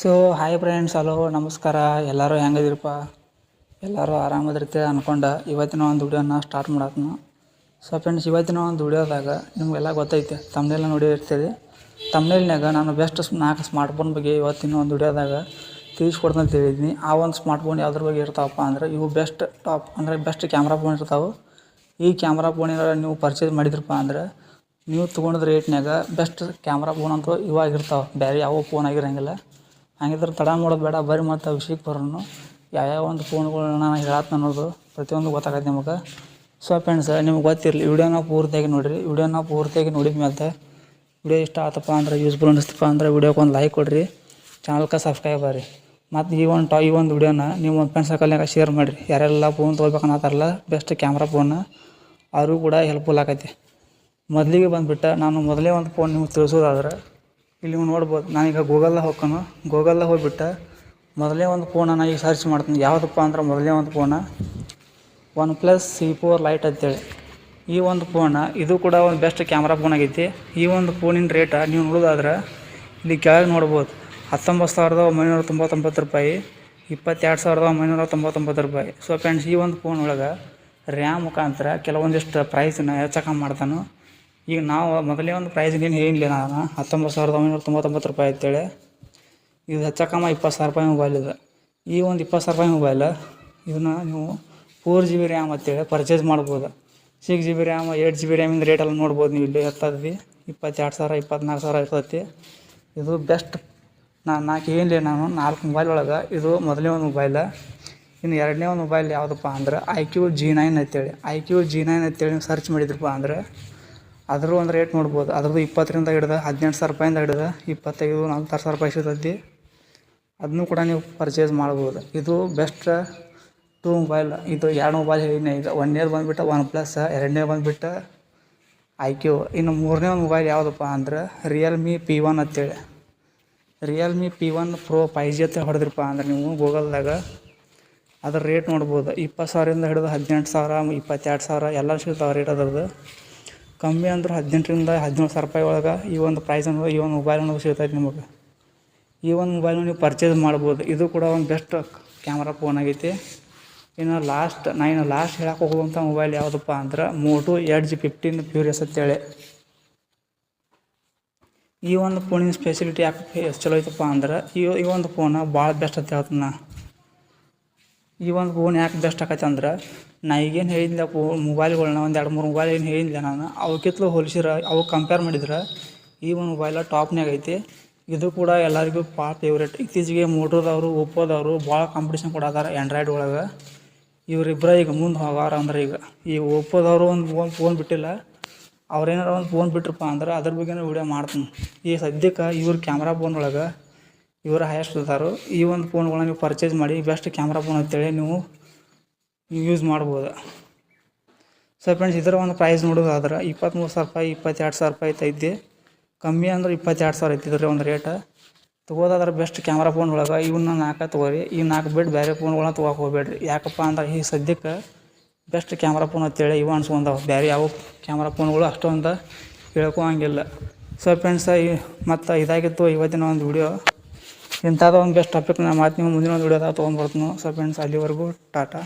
So hi friends hello ನಮಸ್ಕಾರ. ಎಲ್ಲರೂ ಹೆಂಗದಿರಪ್ಪ ಎಲ್ಲರೂ ಆರಾಮದಿರ್ತೀರ ಅನ್ಕೊಂಡು. ಇವತ್ತಿನ ಒಂದು ವಿಡಿಯೋನ ಸ್ಟಾರ್ಟ್ ಮಾಡತ್ನ ಸೊ ಫ್ರೆಂಡ್ಸ್ ಇವತ್ತಿನ ಒಂದು ವಿಡಿಯೋದಾಗ ನಿಮಗೆಲ್ಲ ಗೊತ್ತೈತೆ. ತಮ್ಮನೆಲ್ಲ ನೋಡಿರ್ತೀರಿ ತಮ್ಮನೇಲ್ನಾಗ ನಾನು ಬೆಸ್ಟ್ ನಾಲ್ಕು ಸ್ಮಾರ್ಟ್ಫೋನ್ ಬಗ್ಗೆ ಇವತ್ತಿನ ಒಂದು ವಿಡಿಯೋದಾಗ ತಿಳಿಸ್ಕೊಡ್ತಂತ ಹೇಳಿದ್ದೀನಿ. ಆ ಒಂದು ಸ್ಮಾರ್ಟ್ ಫೋನ್ ಯಾವ್ದ್ರ ಬಗ್ಗೆ ಇರ್ತಾವಪ್ಪ ಅಂದ್ರೆ, ಇವು ಬೆಸ್ಟ್ ಟಾಪ್ ಅಂದರೆ ಬೆಸ್ಟ್ ಕ್ಯಾಮ್ರಾ ಫೋನ್ ಇರ್ತಾವೆ. ಈ ಕ್ಯಾಮ್ರಾ ಫೋನಿನ ನೀವು ಪರ್ಚೇಸ್ ಮಾಡಿದ್ರಪ್ಪ ಅಂದ್ರೆ, ನೀವು ತೊಗೊಂಡಿದ್ದ ರೇಟ್ನಾಗ ಬೆಸ್ಟ್ ಕ್ಯಾಮ್ರಾ ಫೋನ್ ಅಂತೂ ಇವಾಗಿರ್ತಾವೆ. ಬೇರೆ ಯಾವ ಫೋನ್ ಆಗಿರಂಗಿಲ್ಲ. ಹಂಗಿದ್ರೆ ತಡ ಮಾಡೋದು ಬೇಡ, ಬರ್ರಿ ಮತ್ತು ವಿಷಯಕ್ಕೆ ಬರೋಣ ಯಾವ್ಯಾವ ಒಂದು ಫೋನ್ಗಳು ನಾನು ಹೇಳತ್ತೆ ಅನ್ನೋದು ಪ್ರತಿಯೊಂದು ಗೊತ್ತಾಗತ್ತೆ ನಿಮಗೆ. ಸೊ ಫ್ರೆಂಡ್ಸ್ ನಿಮ್ಗೆ ಗೊತ್ತಿರಲಿ ವಿಡಿಯೋನ ಪೂರ್ತಿಯಾಗಿ ನೋಡಿರಿ. ವಿಡಿಯೋನ ಪೂರ್ತಿಯಾಗಿ ನೋಡಿದ ಮೇಲೆ ವಿಡಿಯೋ ಇಷ್ಟ ಆತಪ್ಪ ಅಂದ್ರೆ ಯೂಸ್ಫುಲ್ ಅನ್ನಿಸ್ತಪ್ಪ ಅಂದ್ರೆ ವಿಡಿಯೋಕ್ಕೆ ಒಂದು ಲೈಕ್ ಕೊಡಿರಿ. ಚಾನಲ್ಗೆ ಸಬ್ಸ್ಕ್ರೈಬ್ ಮಾಡಿರಿ ಮತ್ತು ಈ ಒಂದು ಟಾ, ಈ ಒಂದು ವಿಡಿಯೋನ ನೀವು ಒಂದು ಫ್ರೆಂಡ್ಸ್ ಸರ್ಕಲ್ನಾಗ ಶೇರ್ ಮಾಡಿರಿ. ಯಾರೆಲ್ಲ ಫೋನ್ ತೊಗೋಬೇಕನ್ನತ್ತಾರಲ್ಲ ಬೆಸ್ಟ್ ಕ್ಯಾಮ್ರಾ ಫೋನ್ ಅವ್ರಿಗೂ ಕೂಡ ಹೆಲ್ಪ್ಫುಲ್ ಆಗೈತಿ ಮೊದಲಿಗೆ ಬಂದುಬಿಟ್ಟು ನಾನು ಮೊದಲೇ ಒಂದು ಫೋನ್ ನಿಮ್ಗೆ ತಿಳಿಸೋದಾದ್ರೆ ಇಲ್ಲಿ ನೀವು ನೋಡ್ಬೋದು ನಾನೀಗ ಗೂಗಲ್ದಾಗ ಹೋಗ್ಕನು ಗೂಗಲ್ದಾಗ ಹೋಗಿಬಿಟ್ಟು ಮೊದಲೇ ಒಂದು ಫೋನನ್ನು ಈಗ ಸರ್ಚ್ ಮಾಡ್ತೀನಿ. ಯಾವುದಪ್ಪ ಅಂದ್ರೆ ಮೊದಲೇ ಒಂದು ಫೋನ one plus C four lite ಅಂತೇಳಿ. ಈ ಒಂದು ಫೋನ ಇದು ಕೂಡ ಒಂದು ಬೆಸ್ಟ್ ಕ್ಯಾಮ್ರಾ ಫೋನ್ ಆಗೈತಿ. ಈ ಒಂದು ಫೋನಿನ ರೇಟ ನೀವು ನೋಡೋದಾದ್ರೆ ಇಲ್ಲಿ ಕೆಳಗೆ ನೋಡ್ಬೋದು, ಹತ್ತೊಂಬತ್ತು ಸಾವಿರದ ಒಂಬೈನೂರ ತೊಂಬತ್ತೊಂಬತ್ತು ರೂಪಾಯಿ, ಇಪ್ಪತ್ತೆರಡು ಸಾವಿರದ ಒಂಬೈನೂರ ತೊಂಬತ್ತೊಂಬತ್ತು ರೂಪಾಯಿ. ಸೊ ಫ್ರೆಂಡ್ಸ್ ಈ ಒಂದು ಫೋನ್ ಒಳಗೆ ರ್ಯಾಮ್ ಮುಖಾಂತರ ಕೆಲವೊಂದಿಷ್ಟು ಪ್ರೈಸನ್ನ ಹೆಚ್ಚು ಮಾಡ್ತಾನೆ. ಈಗ ನಾವು ಮೊದಲೇ ಒಂದು ಪ್ರೈಸ್ ಏನು ಏನಿಲ್ಲ ನಾನು. ಹತ್ತೊಂಬತ್ತು ಸಾವಿರದ ಒಂಬೈನೂರ ತೊಂಬತ್ತೊಂಬತ್ತು ರೂಪಾಯಿ ಅಂತೇಳಿ ಇದು ಹೆಚ್ಚಕಮ್ಮ ಇಪ್ಪತ್ತು ಸಾವಿರ ರೂಪಾಯಿ ಮೊಬೈಲ್ ಇದೆ. ಈ ಒಂದು ಇಪ್ಪತ್ತು ಸಾವಿರ ರೂಪಾಯಿ ಮೊಬೈಲ್ ಇದನ್ನ ನೀವು ಫೋರ್ ಜಿ ಬಿ ರ್ಯಾಮ್ ಅಂತೇಳಿ ಪರ್ಚೇಸ್ ಮಾಡ್ಬೋದು. Six G B RAM eight G B ರ್ಯಾಮಿಂದ ರೇಟೆಲ್ಲ ನೋಡ್ಬೋದು ನೀವು ಇಲ್ಲಿ ಎತ್ತದ್ವಿ. ಇಪ್ಪತ್ತೆರಡು ಸಾವಿರ, ಇಪ್ಪತ್ನಾಲ್ಕು ಸಾವಿರ ಇರ್ತೈತಿ. ಇದು ಬೆಸ್ಟ್ ನಾನು ನಾಲ್ಕು ಏನಿಲ್ಲ ನಾನು, ನಾಲ್ಕು ಮೊಬೈಲ್ ಒಳಗೆ ಇದು ಮೊದಲನೇ ಒಂದು ಮೊಬೈಲ ಇನ್ನು ಎರಡನೇ ಒಂದು ಮೊಬೈಲ್ ಯಾವುದಪ್ಪ ಅಂದ್ರೆ ಐ ಕ್ಯೂ ಜಿ ನೈನ್ ಅಂತೇಳಿ. ಐ ಕ್ಯೂ ಜಿ ನೈನ್ ಅಂತೇಳಿ ನೀವು ಸರ್ಚ್ ಮಾಡಿದ್ರಪ್ಪ ಅಂದ್ರೆ ಅದ್ರ ಒಂದು ರೇಟ್ ನೋಡ್ಬೋದು. ಅದ್ರದ್ದು ಇಪ್ಪತ್ತರಿಂದ ಹಿಡ್ದು ಹದಿನೆಂಟು ಸಾವಿರ ರೂಪಾಯಿಂದ ಹಿಡ್ದು ಇಪ್ಪತ್ತೈದು ನಲ್ವತ್ತಾರು ಸಾವಿರ ರೂಪಾಯಿ ಸಿಗ್ತೈತಿ ಅದನ್ನು ಕೂಡ ನೀವು ಪರ್ಚೇಸ್ ಮಾಡ್ಬೋದು. ಇದು ಬೆಸ್ಟ್ ಟೂ ಮೊಬೈಲ್ ಇದು ಎರಡು ಮೊಬೈಲ್ ಹೇಳಿನ ಈಗ ಒಂದನೇದು ಬಂದುಬಿಟ್ಟು ಒನ್ ಪ್ಲಸ್ ಎರಡನೇ ಬಂದುಬಿಟ್ಟು ಐ ಕ್ಯೂ ಇನ್ನು ಮೂರನೇ ಒಂದು ಮೊಬೈಲ್ ಯಾವುದಪ್ಪ ಅಂದ್ರೆ ರಿಯಲ್ಮಿ ಪಿ ಒನ್ ಅಂತೇಳಿ. Realme P one pro five G ಅಂತ ಹೊಡೆದ್ರಪ್ಪ ಅಂದ್ರೆ ನೀವು ಗೂಗಲ್ದಾಗ ಅದ್ರ ರೇಟ್ ನೋಡ್ಬೋದು. ಇಪ್ಪತ್ತು ಸಾವಿರದಿಂದ ಹಿಡಿದು ಹದಿನೆಂಟು ಸಾವಿರ, ಇಪ್ಪತ್ತೆರಡು ಸಾವಿರ ಎಲ್ಲ ಸಿಗ್ತಾವೆ ರೇಟ್ ಅದ್ರದ್ದು. ಕಮ್ಮಿ ಅಂದ್ರೆ ಹದಿನೆಂಟರಿಂದ ಹದಿನೇಳು ಸಾವಿರ ರೂಪಾಯಿ ಒಳಗೆ ಈ ಒಂದು ಪ್ರೈಸ್ ಅನ್ನೋದು ಈ ಒಂದು ಮೊಬೈಲ್ ಅನ್ನೋದು ಸಿಗ್ತೈತೆ ನಿಮಗೆ. ಈ ಒಂದು ಮೊಬೈಲ್ನ ನೀವು ಪರ್ಚೇಸ್ ಮಾಡ್ಬೋದು. ಇದು ಕೂಡ ಒಂದು ಬೆಸ್ಟ್ ಕ್ಯಾಮ್ರಾ ಫೋನ್ ಆಗೈತಿ. ಇನ್ನು ಲಾಸ್ಟ್ ನಾನು ಲಾಸ್ಟ್ ಹೇಳಕ್ಕೆ ಹೋಗುವಂಥ ಮೊಬೈಲ್ ಯಾವುದಪ್ಪ ಅಂದ್ರೆ ಮೋಟು ಎಡ್ ಜಿ ಫಿಫ್ಟೀನ್ ಪ್ಯೂರಿಯಸ್ ಅಂತೇಳಿ. ಈ ಒಂದು ಫೋನಿನ ಸ್ಪೆಸಿಲಿಟಿ ಯಾಕೆ ಚಲೋ ಐತಪ್ಪ ಅಂದ್ರೆ ಈ ಈ ಒಂದು ಫೋನ ಭಾಳ ಬೆಸ್ಟ್ ಅಂತ ಹೇಳ್ತೀನಿ ನಾ. ಈ ಒಂದು ಫೋನ್ ಯಾಕೆ ಬೆಸ್ಟ್ ಆಕೈತೆ ಅಂದ್ರೆ, ನಾ ಈಗೇನು ಹೇಳಿದ್ಲ ಮೊಬೈಲ್ಗಳನ್ನ ಮೊಬೈಲ್ಗಳ್ನ ಒಂದು ಎರಡು ಮೂರು ಮೊಬೈಲ್ ಏನು ಹೇಳಿದ್ಲ ನಾನು, ಅವಕ್ಕಿತ್ಲು ಹೋಲಿಸಿರ ಅವು ಕಂಪೇರ್ ಮಾಡಿದ್ರೆ, ಈ ಒಂದು ಮೊಬೈಲ ಟಾಪ್ನಾಗ ಐತಿ. ಇದು ಕೂಡ ಎಲ್ಲರಿಗೂ ಭಾಳ ಫೇವ್ರೇಟ್ ಇತ್ತೀಚೆಗೆ ಮೋಟೋದವರು, ಒಪ್ಪೋದವರು ಭಾಳ ಕಾಂಪಿಟೇಷನ್ ಕೊಡದಾರ ಆ್ಯಂಡ್ರಾಯ್ಡ್ ಒಳಗೆ. ಇವರಿಬ್ಬರ ಈಗ ಮುಂದೆ ಹೋಗಾರ ಅಂದ್ರೆ ಈಗ, ಈ ಒಪ್ಪೋದವರು ಒಂದು ಫೋನ್ ಫೋನ್ ಬಿಟ್ಟಿಲ್ಲ, ಅವ್ರೇನಾರ ಒಂದು ಫೋನ್ ಬಿಟ್ರಪ್ಪ ಅಂದ್ರೆ ಅದ್ರ ಬಗ್ಗೆನೂ ವೀಡಿಯೋ ಮಾಡ್ತೀನಿ. ಈ ಸದ್ಯಕ್ಕೆ ಇವ್ರ ಕ್ಯಾಮ್ರಾ ಫೋನ್ ಒಳಗೆ ಇವರು ಹೈಯೆಸ್ಟ್ ಇದ್ದಾರೆ ಈ ಒಂದು ಫೋನ್ಗಳನ್ನ ನೀವು ಪರ್ಚೇಸ್ ಮಾಡಿ ಬೆಸ್ಟ್ ಕ್ಯಾಮ್ರಾ ಫೋನ್ ಅಂತೇಳಿ ನೀವು ಯೂಸ್ ಮಾಡ್ಬೋದು. ಸೊ ಫ್ರೆಂಡ್ಸ್ ಇದರ ಒಂದು ಪ್ರೈಸ್ ನೋಡೋದಾದ್ರೆ ಇಪ್ಪತ್ತ್ಮೂರು ಸಾವಿರ ರೂಪಾಯಿ, ಇಪ್ಪತ್ತೆರಡು ಸಾವಿರ ರೂಪಾಯಿ ಐತಿ ಕಮ್ಮಿ ಅಂದ್ರೆ ಇಪ್ಪತ್ತೆರಡು ಸಾವಿರ ಐತಿ ಇದ್ರ ಒಂದು ರೇಟ ತೊಗೋದಾದ್ರೆ ಬೆಸ್ಟ್ ಕ್ಯಾಮ್ರಾ ಫೋನ್ ಒಳಗೆ ಇವನ್ನ ನಾಲ್ಕು ತೊಗೋರಿ. ಈ ನಾಲ್ಕು ಬಿಟ್ಟು ಬೇರೆ ಫೋನ್ಗಳನ್ನ ತೊಗೋಕೆ ಹೋಗ್ಬೇಡ್ರಿ. ಯಾಕಪ್ಪ ಅಂದ್ರೆ ಈ ಸದ್ಯಕ್ಕೆ ಬೆಸ್ಟ್ ಕ್ಯಾಮ್ರಾ ಫೋನ್ ಅಂತೇಳಿ ಇವು ಅನ್ಸ್ಕೊಂಡವು. ಬೇರೆ ಯಾವ ಕ್ಯಾಮ್ರಾ ಫೋನ್ಗಳು ಅಷ್ಟೊಂದು ಹೇಳ್ಕೊ ಹಂಗಿಲ್ಲ ಸೊ ಫ್ರೆಂಡ್ಸ್ ಈ ಮತ್ತು ಇದಾಗಿತ್ತು ಇವತ್ತಿನ ಒಂದು ವಿಡಿಯೋ ಇಂಥದ್ದು ಒಂದು ಬೆಸ್ಟ್ ಟಾಪಿಕ್ ನಾನು ಮಾತು ನೀವು ಮುಂದಿನ ಒಂದು ವಿಡಿಯೋದಾಗ ತೊಗೊಂಡ್ಬರ್ತೀನಿ ಸೊ ಫ್ರೆಂಡ್ಸ್ ಅಲ್ಲಿವರೆಗೂ ಟಾಟಾ.